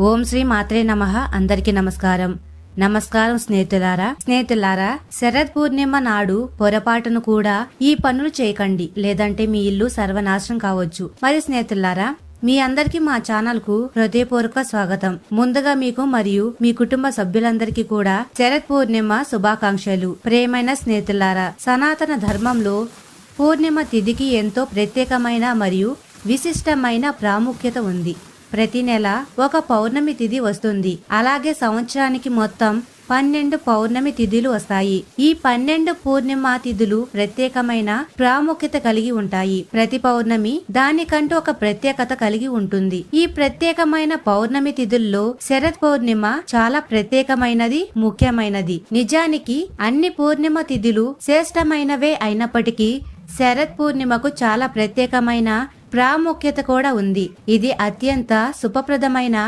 ఓం శ్రీ మాత్రే నమ. అందరికీ నమస్కారం. నమస్కారం స్నేహితులారా. స్నేహితులారా శరద్ పూర్ణిమ నాడు పొరపాటును కూడా ఈ పనులు చేయకండి. లేదంటే మీ ఇల్లు సర్వనాశనం కావచ్చు. మరి స్నేహితులారా మీ అందరికీ మా ఛానల్కు హృదయపూర్వక స్వాగతం. ముందుగా మీకు మరియు మీ కుటుంబ సభ్యులందరికీ కూడా శరత్ పూర్ణిమ శుభాకాంక్షలు. ప్రేమైన స్నేహితులారా సనాతన ధర్మంలో పూర్ణిమ తిథికి ఎంతో ప్రత్యేకమైన మరియు విశిష్టమైన ప్రాముఖ్యత ఉంది. ప్రతి నెల ఒక పౌర్ణమి తిథి వస్తుంది. అలాగే సంవత్సరానికి మొత్తం పన్నెండు పౌర్ణమి తిథులు వస్తాయి. ఈ పన్నెండు పూర్ణిమ తిథులు ప్రత్యేకమైన ప్రాముఖ్యత కలిగి ఉంటాయి. ప్రతి పౌర్ణమి దానికంటూ ఒక ప్రత్యేకత కలిగి ఉంటుంది. ఈ ప్రత్యేకమైన పౌర్ణమి తిథుల్లో శరత్ పౌర్ణిమ చాలా ప్రత్యేకమైనది ముఖ్యమైనది. నిజానికి అన్ని పూర్ణిమ తిథులు శ్రేష్టమైనవే అయినప్పటికీ శరత్ పూర్ణిమకు చాలా ప్రత్యేకమైన ప్రాముఖ్యత కూడా ఉంది. ఇది అత్యంత శుభప్రదమైన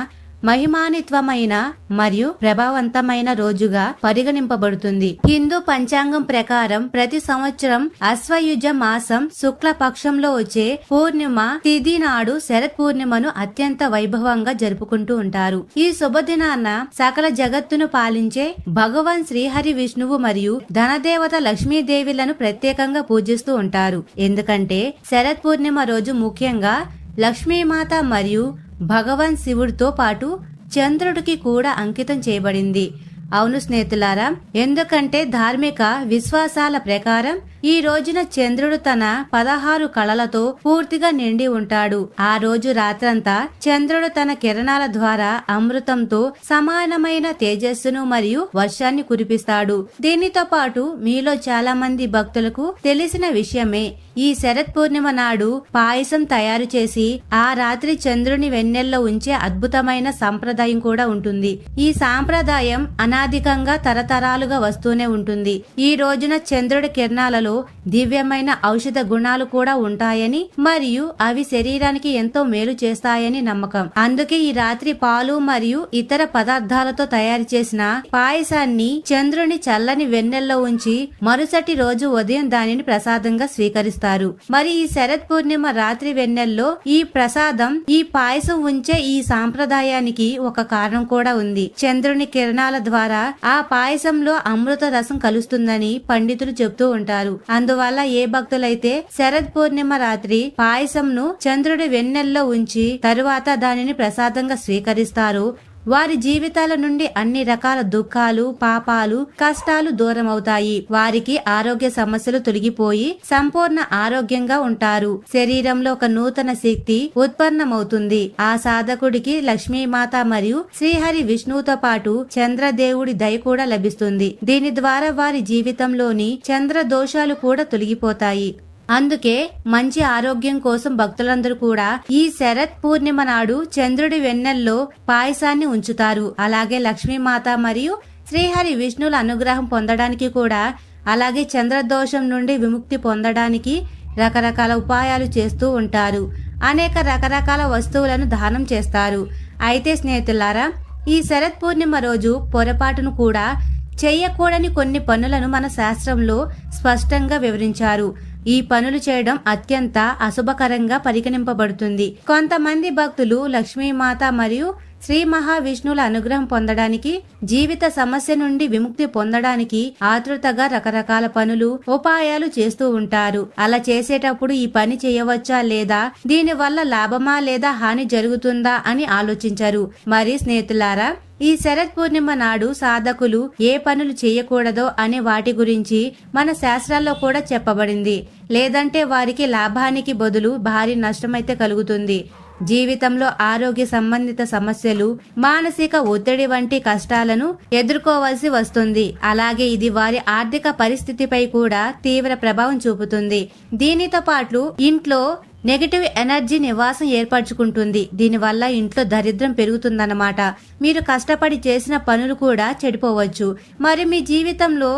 మహిమానిత్వమైన మరియు ప్రభావవంతమైన రోజుగా పరిగణింపబడుతుంది. హిందూ పంచాంగం ప్రకారం ప్రతి సంవత్సరం అశ్వయుజ మాసం శుక్ల పక్షంలో వచ్చే పూర్ణిమ తిథి నాడు శరత్ పూర్ణిమను అత్యంత వైభవంగా జరుపుకుంటూ ఉంటారు. ఈ శుభదినాన సకల జగత్తును పాలించే భగవాన్ శ్రీహరి విష్ణువు మరియు ధనదేవత లక్ష్మీదేవిలను ప్రత్యేకంగా పూజిస్తూ ఉంటారు. ఎందుకంటే శరత్ పూర్ణిమ రోజు ముఖ్యంగా లక్ష్మీమాత మరియు భగవాన్ శివుడితో పాటు చంద్రుడికి కూడా అంకితం చేయబడింది. అవును స్నేహితులారా ఎందుకంటే ధార్మిక విశ్వాసాల ప్రకారం ఈ రోజున చంద్రుడు తన పదహారు కళలతో పూర్తిగా నిండి ఉంటాడు. ఆ రోజు రాత్రంతా చంద్రుడు తన కిరణాల ద్వారా అమృతంతో సమానమైన తేజస్సును మరియు వర్షాన్ని కురిపిస్తాడు. దీనితో పాటు మీలో చాలా మంది భక్తులకు తెలిసిన విషయమే ఈ శరత్ పూర్ణిమ నాడు పాయసం తయారు చేసి ఆ రాత్రి చంద్రుని వెన్నెల్లో ఉంచే అద్భుతమైన సంప్రదాయం కూడా ఉంటుంది. ఈ సాంప్రదాయం అనాధికంగా తరతరాలుగా వస్తూనే ఉంటుంది. ఈ రోజున చంద్రుడి కిరణాలలో దివ్యమైన ఔషధ గుణాలు కూడా ఉంటాయని మరియు అవి శరీరానికి ఎంతో మేలు చేస్తాయని నమ్మకం. అందుకే ఈ రాత్రి పాలు మరియు ఇతర పదార్థాలతో తయారు చేసిన పాయసాన్ని చంద్రుని చల్లని వెన్నెల్లో ఉంచి మరుసటి రోజు ఉదయం దానిని ప్రసాదంగా స్వీకరిస్తారు. మరి ఈ శరత్ పూర్ణిమ రాత్రి వెన్నెల్లో ఈ ప్రసాదం ఈ పాయసం ఉంచే ఈ సాంప్రదాయానికి ఒక కారణం కూడా ఉంది. చంద్రుని కిరణాల ద్వారా ఆ పాయసంలో అమృత రసం కలుస్తుందని పండితులు చెప్తూ ఉంటారు. అందువల్ల ఏ భక్తులైతే శరద్ పూర్ణిమ రాత్రి పాయసంను చంద్రుడి వెన్నెల్లో ఉంచి తరువాత దానిని ప్రసాదంగా స్వీకరిస్తారు వారి జీవితాల నుండి అన్ని రకాల దుఃఖాలు పాపాలు కష్టాలు దూరం అవుతాయి వారికి ఆరోగ్య సమస్యలు తొలగిపోయి సంపూర్ణ ఆరోగ్యంగా ఉంటారు. శరీరంలో ఒక నూతన శక్తి ఉత్పన్నమవుతుంది. ఆ సాధకుడికి లక్ష్మీమాత మరియు శ్రీహరి విష్ణువుతో పాటు చంద్రదేవుడి దయ కూడా లభిస్తుంది. దీని ద్వారా వారి జీవితంలోని చంద్ర దోషాలు కూడా తొలగిపోతాయి. అందుకే మంచి ఆరోగ్యం కోసం భక్తులందరూ కూడా ఈ శరత్ పూర్ణిమ నాడు చంద్రుడి వెన్నెల్లో పాయసాన్ని ఉంచుతారు. అలాగే లక్ష్మీమాత మరియు శ్రీహరి విష్ణుల అనుగ్రహం పొందడానికి కూడా అలాగే చంద్రదోషం నుండి విముక్తి పొందడానికి రకరకాల ఉపాయాలు చేస్తూ ఉంటారు. అనేక రకరకాల వస్తువులను దానం చేస్తారు. అయితే స్నేహితులారా ఈ శరత్ పూర్ణిమ రోజు పొరపాటును కూడా చేయకూడని కొన్ని పనులను మన శాస్త్రంలో స్పష్టంగా వివరించారు. ఈ పనులు చేయడం అత్యంత అశుభకరంగా పరిగణింపబడుతుంది. కొంతమంది భక్తులు లక్ష్మీమాత మరియు శ్రీ మహావిష్ణువుల అనుగ్రహం పొందడానికి జీవిత సమస్య నుండి విముక్తి పొందడానికి ఆతృతగా రకరకాల పనులు ఉపాయాలు చేస్తూ ఉంటారు. అలా చేసేటప్పుడు ఈ పని చేయవచ్చా లేదా దీని వల్ల లాభమా లేదా హాని జరుగుతుందా అని ఆలోచించరు. మరి స్నేహితులారా ఈ శరత్ పూర్ణిమ నాడు సాధకులు ఏ పనులు చేయకూడదో అనే వాటి గురించి మన శాస్త్రాల్లో కూడా చెప్పబడింది. లేదంటే వారికి లాభానికి బదులు భారీ నష్టమైతే కలుగుతుంది. జీవితంలో ఆరోగ్య సంబంధిత సమస్యలు మానసిక ఒత్తిడి వంటి కష్టాలను ఎదుర్కోవాల్సి వస్తుంది. అలాగే ఇది వారి ఆర్థిక పరిస్థితిపై కూడా తీవ్ర ప్రభావం చూపుతుంది. దీనితో పాటు ఇంట్లో నెగటివ్ ఎనర్జీ నివాసం ఏర్పరచుకుంటుంది. దీనివల్ల ఇంట్లో దరిద్రం పెరుగుతుందన్నమాట. మీరు కష్టపడి చేసిన పనులు కూడా చెడిపోవచ్చు. మరి మీ జీవితంలో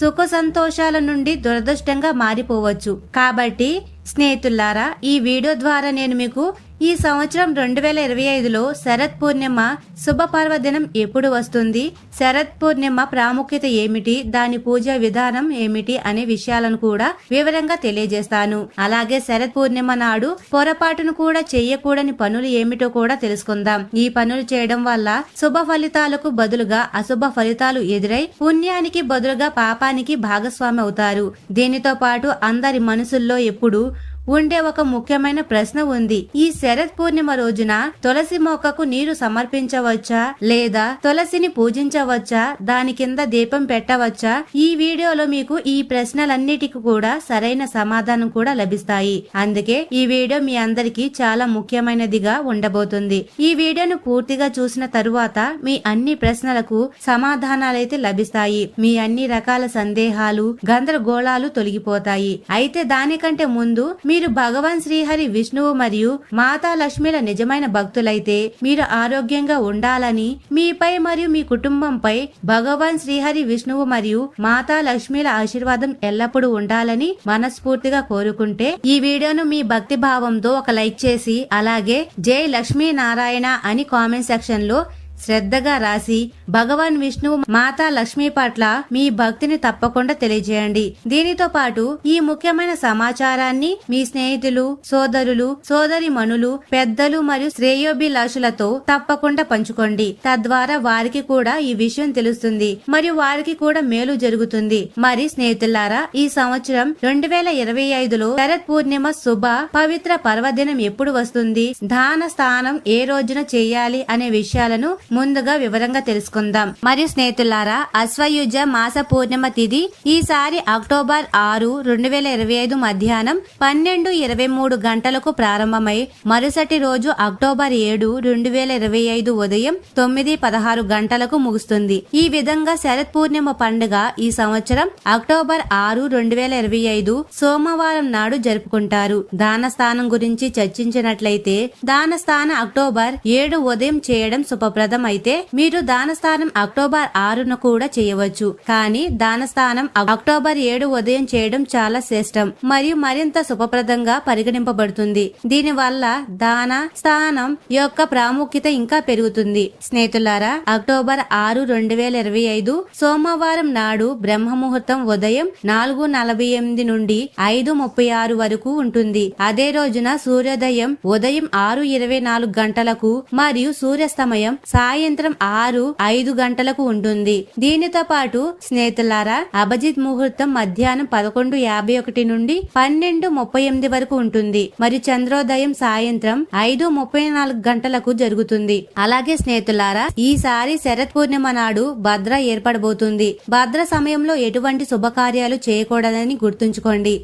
సుఖ సంతోషాల నుండి దురదృష్టంగా మారిపోవచ్చు. కాబట్టి స్నేహితులారా ఈ వీడియో ద్వారా నేను మీకు ఈ సంవత్సరం రెండు వేల ఇరవై ఐదులో శరత్ పూర్ణిమ శుభ పర్వదినం ఎప్పుడు వస్తుంది? శరత్ పూర్ణిమ ప్రాముఖ్యత ఏమిటి? దాని పూజ విధానం ఏమిటి? అనే విషయాలను కూడా వివరంగా తెలియజేస్తాను. అలాగే శరత్ పూర్ణిమ నాడు పొరపాటును కూడా చెయ్యకూడని పనులు ఏమిటో కూడా తెలుసుకుందాం. ఈ పనులు చేయడం వల్ల శుభ ఫలితాలకు బదులుగా అశుభ ఫలితాలు ఎదురై పుణ్యానికి బదులుగా పాపానికి భాగస్వామి అవుతారు. దీనితో పాటు అందరి మనసుల్లో ఎప్పుడు ఉండే ఒక ముఖ్యమైన ప్రశ్న ఉంది. ఈ శరత్ పూర్ణిమ రోజున తులసి మొక్కకు నీరు సమర్పించవచ్చా? లేదా తులసిని పూజించవచ్చా? దాని కింద దీపం పెట్టవచ్చా? ఈ వీడియోలో మీకు ఈ ప్రశ్నలన్నిటికీ కూడా సరైన సమాధానం కూడా లభిస్తాయి. అందుకే ఈ వీడియో మీ అందరికీ చాలా ముఖ్యమైనదిగా ఉండబోతుంది. ఈ వీడియోను పూర్తిగా చూసిన తరువాత మీ అన్ని ప్రశ్నలకు సమాధానాలైతే లభిస్తాయి. మీ అన్ని రకాల సందేహాలు గందరగోళాలు తొలగిపోతాయి. అయితే దానికంటే ముందు మీరు భగవాన్ శ్రీహరి విష్ణువు మరియు మాతా లక్ష్మిల నిజమైన భక్తులైతే మీరు ఆరోగ్యంగా ఉండాలని మీపై మరియు మీ కుటుంబంపై భగవాన్ శ్రీహరి విష్ణువు మరియు మాతా లక్ష్మిల ఆశీర్వాదం ఎల్లప్పుడూ ఉండాలని మనస్ఫూర్తిగా కోరుకుంటే ఈ వీడియోను మీ భక్తి భావంతో ఒక లైక్ చేసి అలాగే జై లక్ష్మీ నారాయణ అని కామెంట్ సెక్షన్లో శ్రద్ధగా రాసి భగవాన్ విష్ణువు మాతా లక్ష్మి పట్ల మీ భక్తిని తప్పకుండా తెలియజేయండి. దీనితో పాటు ఈ ముఖ్యమైన సమాచారాన్ని మీ స్నేహితులు సోదరులు సోదరి మనులు పెద్దలు మరియు శ్రేయోభిలాషులతో తప్పకుండా పంచుకోండి. తద్వారా వారికి కూడా ఈ విషయం తెలుస్తుంది. మరియు వారికి కూడా మేలు జరుగుతుంది. మరి స్నేహితులారా ఈ సంవత్సరం రెండు వేల ఇరవై ఐదులో శరత్ పూర్ణిమ శుభ పవిత్ర పర్వదినం ఎప్పుడు వస్తుంది? దాన స్థానం ఏ రోజున చేయాలి అనే విషయాలను ముందుగా వివరంగా తెలుసుకుందాం. మరియు స్నేహితులారా అశ్వయుజ మాస పూర్ణిమ తిథి ఈసారి అక్టోబర్ ఆరు రెండు వేల ఇరవై ఐదు మధ్యాహ్నం పన్నెండు ఇరవై మూడు గంటలకు ప్రారంభమై మరుసటి రోజు అక్టోబర్ ఏడు రెండు వేల ఇరవై ఐదు ఉదయం తొమ్మిది పదహారు గంటలకు ముగుస్తుంది. ఈ విధంగా శరత్ పూర్ణిమ పండుగ ఈ సంవత్సరం అక్టోబర్ ఆరు రెండు వేల ఇరవై ఐదు సోమవారం నాడు జరుపుకుంటారు. దాన స్థానం గురించి చర్చించినట్లయితే దాన స్థాన అక్టోబర్ ఏడు ఉదయం చేయడం శుభప్రదం. అయితే మీరు దానస్థానం అక్టోబర్ ఆరున కూడా చేయవచ్చు. కానీ దానస్థానం అక్టోబర్ ఏడు ఉదయం చేయడం చాలా శ్రేష్టం మరియు మరింత శుభప్రదంగా పరిగణింపబడుతుంది. దీని వల్ల దాన స్థానం యొక్క ప్రాముఖ్యత ఇంకా పెరుగుతుంది. స్నేహితులారా అక్టోబర్ ఆరు రెండు వేల ఇరవై ఐదు సోమవారం నాడు బ్రహ్మ ముహూర్తం ఉదయం నాలుగు నలభై ఎనిమిది నుండి ఐదు ముప్పై ఆరు వరకు ఉంటుంది. అదే రోజున సూర్యోదయం ఉదయం ఆరు ఇరవై నాలుగు గంటలకు మరియు సూర్యాస్తమయం సాయంత్రం ఆరు ఐదు గంటలకు ఉంటుంది. దీనితో పాటు స్నేహితులారా అభిజిత్ ముహూర్తం మధ్యాహ్నం పదకొండు యాభై ఒకటి నుండి పన్నెండు ముప్పై ఎనిమిది వరకు ఉంటుంది. మరి చంద్రోదయం సాయంత్రం ఐదు ముప్పై నాలుగు గంటలకు జరుగుతుంది. అలాగే స్నేహితులారా ఈసారి శరత్ పూర్ణిమ నాడు భద్ర ఏర్పడబోతుంది. భద్ర సమయంలో ఎటువంటి శుభకార్యాలు చేయకూడదని గుర్తుంచుకోండి.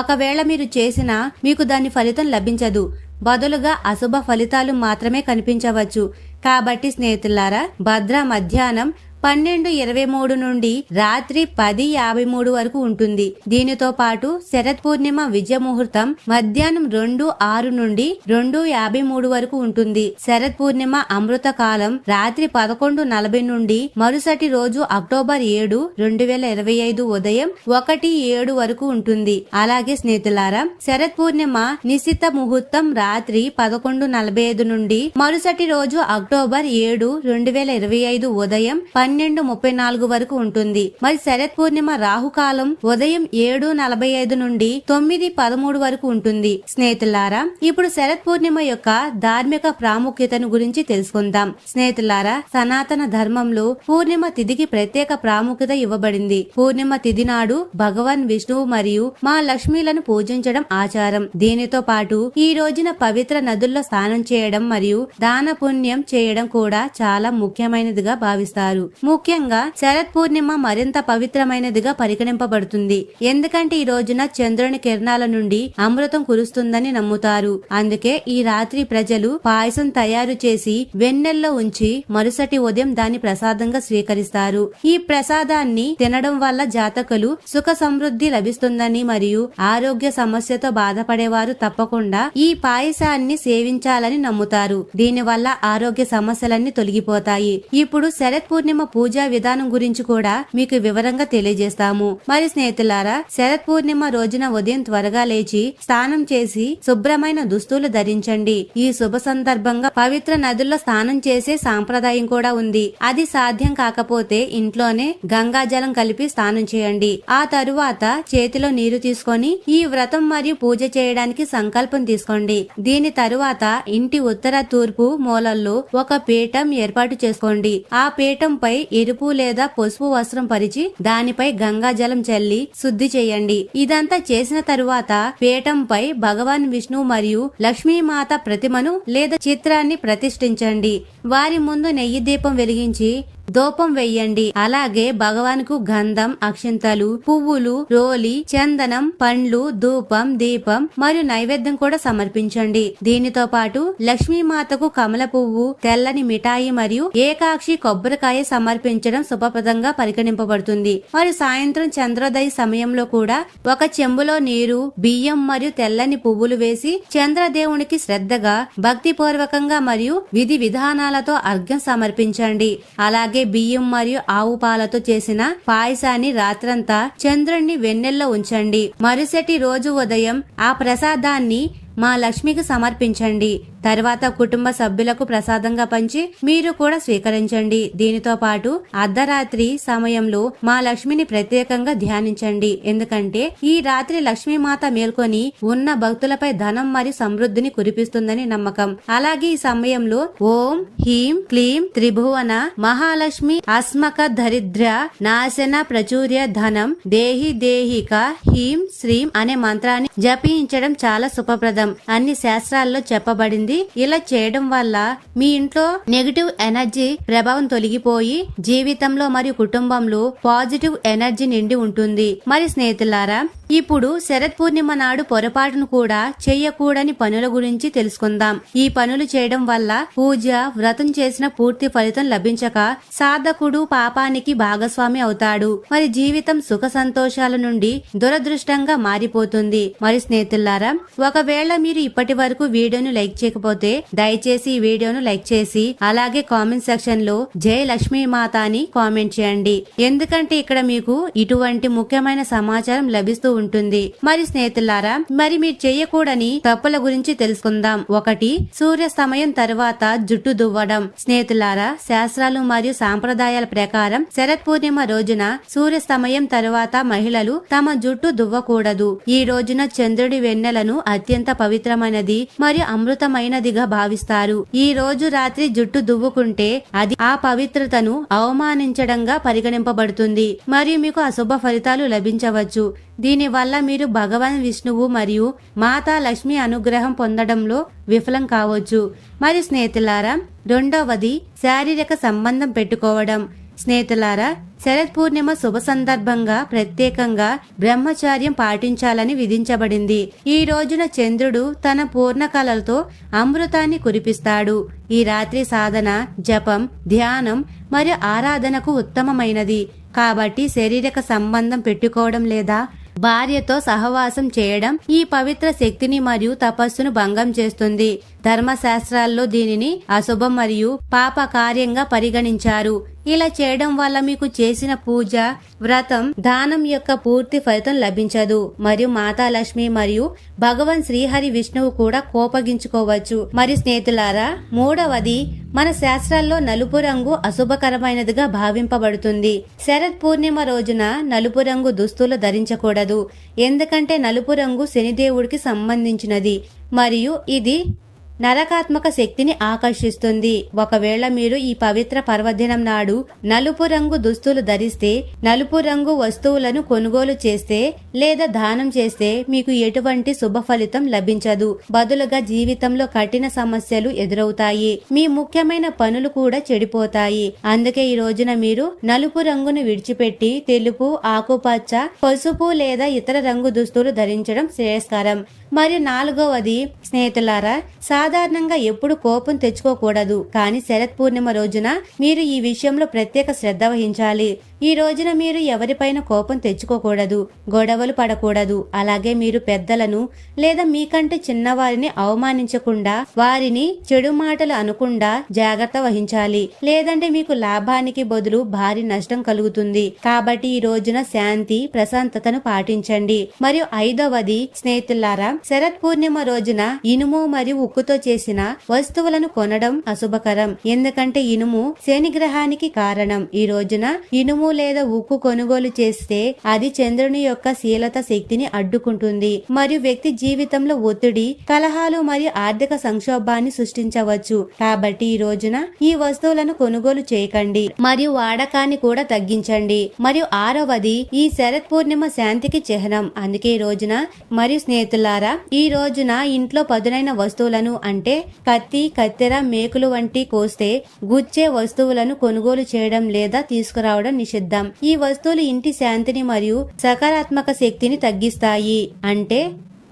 ఒకవేళ మీరు చేసినా మీకు దాని ఫలితం లభించదు. బదులుగా అశుభ ఫలితాలు మాత్రమే కనిపించవచ్చు. కాబట్టి స్నేహితులారా భద్ర మధ్యాహ్నం పన్నెండు ఇరవై మూడు నుండి రాత్రి పది యాభై మూడు వరకు ఉంటుంది. దీనితో పాటు శరత్ పూర్ణిమ విజయ ముహూర్తం మధ్యాహ్నం రెండు ఆరు నుండి రెండు యాభై మూడు వరకు ఉంటుంది. శరత్ పూర్ణిమ అమృత కాలం రాత్రి పదకొండు నలభై నుండి మరుసటి రోజు అక్టోబర్ ఏడు రెండు వేల ఇరవై ఐదు ఉదయం ఒకటి ఏడు వరకు ఉంటుంది. అలాగే స్నేహితులారా శరత్ పూర్ణిమ నిశ్చిత ముహూర్తం రాత్రి పదకొండు నలభై ఐదు నుండి మరుసటి రోజు అక్టోబర్ ఏడు రెండు వేల ఇరవై ఐదు ఉదయం పన్నెండు ముప్పై నాలుగు వరకు ఉంటుంది. మరి శరత్ పూర్ణిమ రాహుకాలం ఉదయం ఏడు నలభై ఐదు నుండి తొమ్మిది పదమూడు వరకు ఉంటుంది. స్నేహితులారా ఇప్పుడు శరత్ పూర్ణిమ యొక్క ధార్మిక ప్రాముఖ్యతను గురించి తెలుసుకుందాం. స్నేహితులారా సనాతన ధర్మంలో పూర్ణిమ తిథికి ప్రత్యేక ప్రాముఖ్యత ఇవ్వబడింది. పూర్ణిమ తిథి నాడు భగవాన్ విష్ణువు మరియు మా లక్ష్మీలను పూజించడం ఆచారం. దీనితో పాటు ఈ రోజున పవిత్ర నదుల్లో స్నానం చేయడం మరియు దాన పుణ్యం చేయడం కూడా చాలా ముఖ్యమైనదిగా భావిస్తారు. ముఖ్యంగా శరత్ పూర్ణిమ మరింత పవిత్రమైనదిగా పరిగణింపబడుతుంది. ఎందుకంటే ఈ రోజున చంద్రుని కిరణాల నుండి అమృతం కురుస్తుందని నమ్ముతారు. అందుకే ఈ రాత్రి ప్రజలు పాయసం తయారు చేసి వెన్నెల్లో ఉంచి మరుసటి ఉదయం దాన్ని ప్రసాదంగా స్వీకరిస్తారు. ఈ ప్రసాదాన్ని తినడం వల్ల జాతకులు సుఖ సమృద్ధి లభిస్తుందని మరియు ఆరోగ్య సమస్యతో బాధపడేవారు తప్పకుండా ఈ పాయసాన్ని సేవించాలని నమ్ముతారు. దీనివల్ల ఆరోగ్య సమస్యలన్నీ తొలగిపోతాయి. ఇప్పుడు శరత్ పూర్ణిమ పూజా విధానం గురించి కూడా మీకు వివరంగా తెలియజేస్తాము. మరి స్నేహితులారా శరత్ పూర్ణిమ రోజున ఉదయం త్వరగా లేచి స్నానం చేసి శుభ్రమైన దుస్తులు ధరించండి. ఈ శుభ సందర్భంగా పవిత్ర నదుల్లో స్నానం చేసే సాంప్రదాయం కూడా ఉంది. అది సాధ్యం కాకపోతే ఇంట్లోనే గంగా జలం కలిపి స్నానం చేయండి. ఆ తరువాత చేతిలో నీరు తీసుకొని ఈ వ్రతం మరియు పూజ చేయడానికి సంకల్పం తీసుకోండి. దీని తరువాత ఇంటి ఉత్తర తూర్పు మూలల్లో ఒక పీఠం ఏర్పాటు చేసుకోండి. ఆ పీఠంపై ఎరుపు లేదా పసుపు వస్త్రం పరిచి దానిపై గంగాజలం చల్లి శుద్ధి చేయండి. ఇదంతా చేసిన తరువాత పీఠంపై భగవాన్ విష్ణు మరియు లక్ష్మీమాత ప్రతిమను లేదా చిత్రాన్ని ప్రతిష్ఠించండి. వారి ముందు నెయ్యి దీపం వెలిగించి దూపం వెయ్యండి. అలాగే భగవాన్కు గంధం అక్షంతలు పువ్వులు రోలి చందనం పండ్లు ధూపం దీపం మరియు నైవేద్యం కూడా సమర్పించండి. దీనితో పాటు లక్ష్మీమాతకు కమల పువ్వు తెల్లని మిఠాయి మరియు ఏకాక్షి కొబ్బరికాయ సమర్పించడం శుభప్రదంగా పరిగణింపబడుతుంది. మరియు సాయంత్రం చంద్రోదయ సమయంలో కూడా ఒక చెంబులో నీరు బియ్యం మరియు తెల్లని పువ్వులు వేసి చంద్రదేవునికి శ్రద్ధగా భక్తిపూర్వకంగా మరియు విధి విధానాలతో అర్ఘ్యం సమర్పించండి. అలాగే బియ్యం మరియు ఆవు పాలతో చేసిన పాయసాన్ని రాత్రంతా చంద్రుణ్ణి వెన్నెల్లో ఉంచండి. మరుసటి రోజు ఉదయం ఆ ప్రసాదాన్ని మా లక్ష్మికి సమర్పించండి. తర్వాత కుటుంబ సభ్యులకు ప్రసాదంగా పంచి మీరు కూడా స్వీకరించండి. దీనితో పాటు అర్ధరాత్రి సమయంలో మా లక్ష్మిని ప్రత్యేకంగా ధ్యానించండి. ఎందుకంటే ఈ రాత్రి లక్ష్మీమాత మేల్కొని ఉన్న భక్తులపై ధనం మరియు సమృద్ధిని కురిపిస్తుందని నమ్మకం. అలాగే ఈ సమయంలో ఓం హీం క్లీం త్రిభువన మహాలక్ష్మి అస్మక దరిద్ర నాశన ప్రచుర్య ధనం దేహి దేహిక హీం శ్రీం అనే మంత్రాన్ని జపించడం చాలా శుభప్రదం. అన్ని శాస్త్రాల్లో చెప్పబడింది. ఇలా చేయడం వల్ల మీ ఇంట్లో నెగిటివ్ ఎనర్జీ ప్రభావం తొలగిపోయి జీవితంలో మరియు కుటుంబంలో పాజిటివ్ ఎనర్జీ నిండి ఉంటుంది. మరి స్నేహితులారా ఇప్పుడు శరత్ పూర్ణిమ నాడు పొరపాటును కూడా చేయకూడని పనుల గురించి తెలుసుకుందాం. ఈ పనులు చేయడం వల్ల పూజ వ్రతం చేసిన పూర్తి ఫలితం లభించక సాధకుడు పాపానికి భాగస్వామి అవుతాడు. మరి జీవితం సుఖ సంతోషాల నుండి దురదృష్టంగా మారిపోతుంది. మరి స్నేహితులారా ఒకవేళ మీరు ఇప్పటి వరకు వీడియోను లైక్ చేయకపోతే దయచేసి ఈ వీడియోను లైక్ చేసి అలాగే కామెంట్ సెక్షన్లో జయలక్ష్మి లక్ష్మీ మాత అని కామెంట్ చేయండి. ఎందుకంటే ఇక్కడ మీకు ఇటువంటి ముఖ్యమైన సమాచారం లభిస్తూ ఉంటుంది. మరి స్నేహితులారా మరి మీరు చేయకూడని తప్పుల గురించి తెలుసుకుందాం. ఒకటి సూర్యాస్తమయం తర్వాత జుట్టు దువ్వడం. స్నేహితులారా శాస్త్రాలు మరియు సాంప్రదాయాల ప్రకారం శరత్ పూర్ణిమ రోజున సూర్యాస్తమయం తర్వాత మహిళలు తమ జుట్టు దువ్వకూడదు. ఈ రోజున చంద్రుడి వెన్నెలను అత్యంత పవిత్రమైనది మరియు అమృతమైన పవిత్రమైనదిగా భావిస్తారు. ఈ రోజు రాత్రి జుట్టు దువ్వుకుంటే అది ఆ పవిత్రతను అవమానించడంగా పరిగణింపబడుతుంది. మరియు మీకు అశుభ ఫలితాలు లభించవచ్చు. దీని వల్ల మీరు భగవాన్ విష్ణువు మరియు మాతా లక్ష్మి అనుగ్రహం పొందడంలో విఫలం కావచ్చు. మరి స్నేహితులారా రెండవది శారీరక సంబంధం పెట్టుకోవడం. స్నేహితులారా శరత్ పూర్ణిమ శుభ సందర్భంగా ప్రత్యేకంగా బ్రహ్మచార్యం పాటించాలని విధించబడింది. ఈ రోజున చంద్రుడు తన పూర్ణ కళలతో అమృతాన్ని కురిపిస్తాడు. ఈ రాత్రి సాధన జపం ధ్యానం మరియు ఆరాధనకు ఉత్తమమైనది. కాబట్టి శారీరక సంబంధం పెట్టుకోవడం లేదా భార్యతో సహవాసం చేయడం ఈ పవిత్ర శక్తిని మరియు తపస్సును భంగం చేస్తుంది. ధర్మశాస్త్రాల్లో దీనిని అశుభం మరియు పాప కార్యంగా పరిగణించారు. ఇలా చేయడం వల్ల మీకు చేసిన పూజ వ్రతం దానం యొక్క పూర్తి ఫలితం లభించదు. మరియు మాతాలక్ష్మి మరియు భగవాన్ శ్రీహరి విష్ణువు కూడా కోపగించుకోవచ్చు. మరియు స్నేహితులారా మూడవది మన శాస్త్రాల్లో నలుపు రంగు అశుభకరమైనదిగా భావింపబడుతుంది. శరత్ పూర్ణిమ రోజున నలుపు రంగు దుస్తులు ధరించకూడదు. ఎందుకంటే నలుపు రంగు శనిదేవుడికి సంబంధించినది. మరియు ఇది నరకాత్మక శక్తిని ఆకర్షిస్తుంది. ఒకవేళ మీరు ఈ పవిత్ర పర్వదినం నాడు నలుపు రంగు దుస్తులు ధరిస్తే నలుపు రంగు వస్తువులను కొనుగోలు చేస్తే లేదా దానం చేస్తే మీకు ఎటువంటి శుభ ఫలితం లభించదు. బదులుగా జీవితంలో కఠిన సమస్యలు ఎదురవుతాయి. మీ ముఖ్యమైన పనులు కూడా చెడిపోతాయి. అందుకే ఈ రోజున మీరు నలుపు రంగును విడిచిపెట్టి తెలుపు ఆకుపచ్చ పసుపు లేదా ఇతర రంగు దుస్తులు ధరించడం శ్రేయస్కరం. మరియు నాలుగవది స్నేహితులారా సాధారణంగా ఎప్పుడు కోపం తెచ్చుకోకూడదు. కానీ శరత్ పూర్ణిమ రోజున మీరు ఈ విషయంలో ప్రత్యేక శ్రద్ధ వహించాలి. ఈ రోజున మీరు ఎవరిపైన కోపం తెచ్చుకోకూడదు గొడవలు పడకూడదు. అలాగే మీరు పెద్దలను లేదా మీకంటే చిన్నవారిని అవమానించకుండా వారిని చెడు మాటలు అనకుండా జాగ్రత్త వహించాలి. లేదంటే మీకు లాభానికి బదులు భారీ నష్టం కలుగుతుంది. కాబట్టి ఈ రోజున శాంతి ప్రశాంతతను పాటించండి. మరియు ఐదవది స్నేహితులారా శరత్ పూర్ణిమ రోజున ఇనుము మరియు ఉక్కుతో చేసిన వస్తువులను కొనడం అశుభకరం. ఎందుకంటే ఇనుము శని గ్రహానికి కారణం. ఈ రోజున ఇనుము లేదా ఉక్కు కొనుగోలు చేస్తే అది చంద్రుని యొక్క శీలత శక్తిని అడ్డుకుంటుంది. మరియు వ్యక్తి జీవితంలో ఒత్తిడి కలహాలు మరియు ఆర్థిక సంక్షోభాన్ని సృష్టించవచ్చు. కాబట్టి ఈ రోజున ఈ వస్తువులను కొనుగోలు చేయకండి. మరియు వాడకాన్ని కూడా తగ్గించండి. మరియు ఆరవది ఈ శరత్ పూర్ణిమ శాంతికి చిహ్నం. అందుకే ఈ రోజున మరియు స్నేహితులారా ఈ రోజున ఇంట్లో పదునైన వస్తువులను అంటే కత్తి కత్తెర మేకులు వంటి కోస్తే గుచ్చే వస్తువులను కొనుగోలు చేయడం లేదా తీసుకురావడం నిషేధం నిషిద్ధం ఈ వస్తువులు ఇంటి శాంతిని మరియు సకారాత్మక శక్తిని తగ్గిస్తాయి. అంటే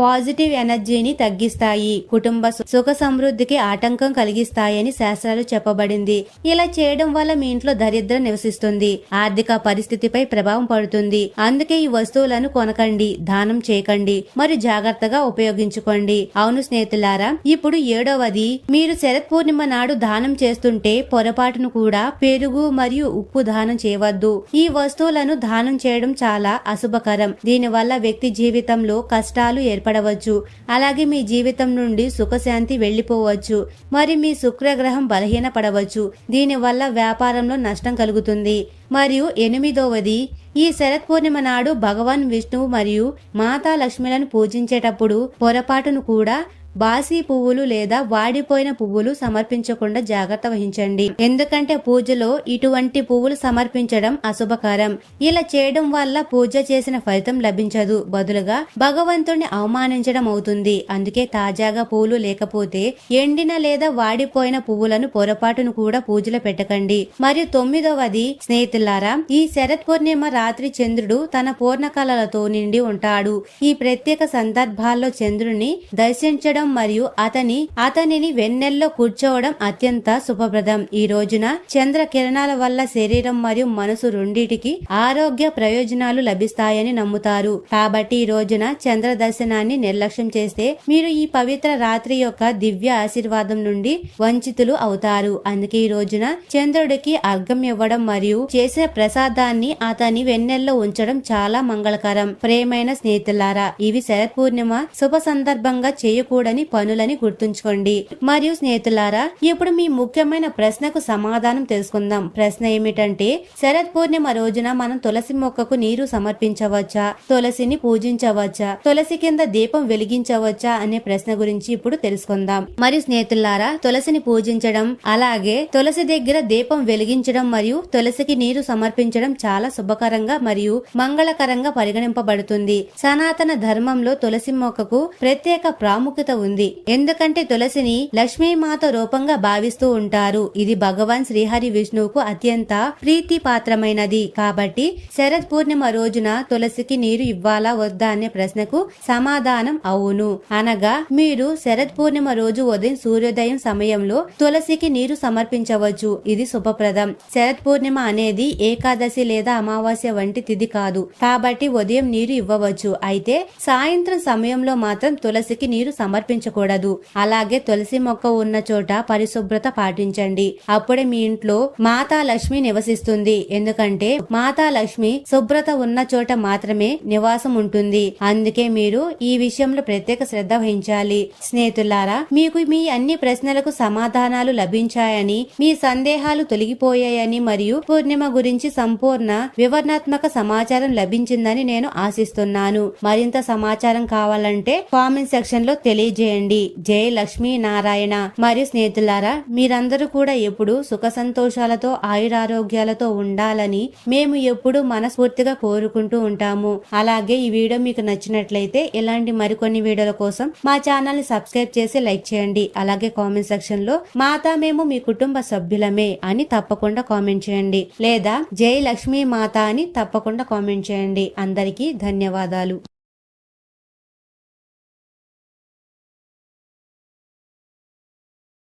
పాజిటివ్ ఎనర్జీని తగ్గిస్తాయి. కుటుంబ సు- సుఖ సమృద్ధికి ఆటంకం కలిగిస్తాయని శాస్త్రాలు చెప్పబడింది. ఇలా చేయడం వల్ల మీ ఇంట్లో దరిద్రం నివసిస్తుంది. ఆర్థిక పరిస్థితిపై ప్రభావం పడుతుంది. అందుకే ఈ వస్తువులను కొనకండి దానం చేయకండి మరియు జాగ్రత్తగా ఉపయోగించుకోండి. అవును స్నేహితులారా ఇప్పుడు ఏడవది మీరు శరత్ పూర్ణిమ నాడు దానం చేస్తుంటే పొరపాటును కూడా పెరుగు మరియు ఉప్పు దానం చేయవద్దు. ఈ వస్తువులను దానం చేయడం చాలా అశుభకరం. దీనివల్ల వ్యక్తి జీవితంలో కష్టాలు ఏర్పడవచ్చు అలాగే మీ జీవితం నుండి సుఖశాంతి వెళ్ళిపోవచ్చు మరి మీ శుక్రగ్రహం బలహీనపడవచ్చు. దీనివల్ల వ్యాపారంలో నష్టం కలుగుతుంది. మరియు ఎనిమిదవది ఈ శరత్ పూర్ణిమ నాడు భగవాన్ విష్ణువు మరియు మాతా లక్ష్మిలను పూజించేటప్పుడు పొరపాటును కూడా బాసీ పువ్వులు లేదా వాడిపోయిన పువ్వులు సమర్పించకుండా జాగ్రత్త వహించండి. ఎందుకంటే పూజలో ఇటువంటి పువ్వులు సమర్పించడం అశుభకరం. ఇలా చేయడం వల్ల పూజ చేసిన ఫలితం లభించదు. బదులుగా భగవంతుణ్ణి అవమానించడం అవుతుంది. అందుకే తాజాగా పువ్వులు లేకపోతే ఎండిన లేదా వాడిపోయిన పువ్వులను పొరపాటును కూడా పూజలో పెట్టకండి. మరియు తొమ్మిదవది స్నేహితులారా ఈ శరత్ పూర్ణిమ రాత్రి చంద్రుడు తన పూర్ణకళలతో నిండి ఉంటాడు. ఈ ప్రత్యేక సందర్భాల్లో చంద్రుడిని దర్శించడం మరియు అతని అతనిని వెన్నెల్లో కూర్చోవడం అత్యంత శుభప్రదం. ఈ రోజున చంద్ర కిరణాల వల్ల శరీరం మరియు మనసు రెండింటికి ఆరోగ్య ప్రయోజనాలు లభిస్తాయని నమ్ముతారు. కాబట్టి ఈ రోజున చంద్ర దర్శనాన్ని నిర్లక్ష్యం చేస్తే మీరు ఈ పవిత్ర రాత్రి యొక్క దివ్య ఆశీర్వాదం నుండి వంచితులు అవుతారు. అందుకే ఈ రోజున చంద్రుడికి అర్ఘం ఇవ్వడం మరియు చేసిన ప్రసాదాన్ని అతని వెన్నెల్లో ఉంచడం చాలా మంగళకరం. ప్రేమైన స్నేహితులారా ఇవి శరత్ పూర్ణిమ శుభ సందర్భంగా చేయకూడని పనులని గుర్తుంచుకోండి. మరియు స్నేహితులారా ఇప్పుడు మీ ముఖ్యమైన ప్రశ్నకు సమాధానం తెలుసుకుందాం. ప్రశ్న ఏమిటంటే శరత్ పూర్ణిమ రోజున మనం తులసి మొక్కకు నీరు సమర్పించవచ్చా? తులసిని పూజించవచ్చా? తులసి కింద దీపం వెలిగించవచ్చా? అనే ప్రశ్న గురించి ఇప్పుడు తెలుసుకుందాం. మరియు స్నేహితులారా తులసిని పూజించడం అలాగే తులసి దగ్గర దీపం వెలిగించడం మరియు తులసికి నీరు సమర్పించడం చాలా శుభకరంగా మరియు మంగళకరంగా పరిగణింపబడుతుంది. సనాతన ధర్మంలో తులసి మొక్కకు ప్రత్యేక ప్రాముఖ్యత ఉంది. ఎందుకంటే తులసిని లక్ష్మీమాత రూపంగా భావిస్తూ ఉంటారు. ఇది భగవాన్ శ్రీహరి విష్ణువుకు అత్యంత ప్రీతి పాత్రమైనది కాబట్టి శరత్ పూర్ణిమ రోజున తులసికి నీరు ఇవ్వాలా వద్దా అనే ప్రశ్నకు సమాధానం అవును. అనగా మీరు శరత్ పూర్ణిమ రోజు ఉదయం సూర్యోదయం సమయంలో తులసికి నీరు సమర్పించవచ్చు. ఇది శుభప్రదం. శరత్ పూర్ణిమ అనేది ఏకాదశి లేదా అమావాస్య వంటి తిథి కాదు. కాబట్టి ఉదయం నీరు ఇవ్వవచ్చు. అయితే సాయంత్రం సమయంలో మాత్రం తులసికి నీరు సమర్పించకూడదు అలాగే తులసి మొక్క ఉన్న చోట పరిశుభ్రత పాటించండి. అప్పుడే మీ ఇంట్లో మాతా లక్ష్మి నివసిస్తుంది. ఎందుకంటే మాతా లక్ష్మి శుభ్రత ఉన్న చోట మాత్రమే నివాసం ఉంటుంది. అందుకే మీరు ఈ విషయంలో ప్రత్యేక శ్రద్ధ వహించాలి. స్నేహితులారా మీకు మీ అన్ని ప్రశ్నలకు సమాధానాలు లభించాయని మీ సందేహాలు తొలగిపోయాయని మరియు పూర్ణిమ గురించి సంపూర్ణ వివరణాత్మక సమాచారం లభించిందని నేను ఆశిస్తున్నాను. మరింత సమాచారం కావాలంటే కామెంట్ సెక్షన్లో తెలియజేయండి జయలక్ష్మీ నారాయణ. మరియు స్నేహితులారా మీరందరూ కూడా ఎప్పుడు సుఖ సంతోషాలతో ఆయురారోగ్యాలతో ఉండాలని మేము ఎప్పుడు మనస్ఫూర్తిగా కోరుకుంటూ ఉంటాము. అలాగే ఈ వీడియో మీకు నచ్చినట్లయితే ఇలాంటి మరికొన్ని వీడియోల కోసం మా ఛానల్ని సబ్స్క్రైబ్ చేసి లైక్ చేయండి. అలాగే కామెంట్ సెక్షన్లో మాతా మేము మీ కుటుంబ సభ్యులమే అని తప్పకుండా కామెంట్ చేయండి. లేదా జై లక్ష్మీ మాత అని తప్పకుండా కామెంట్ చేయండి. అందరికీ ధన్యవాదాలు.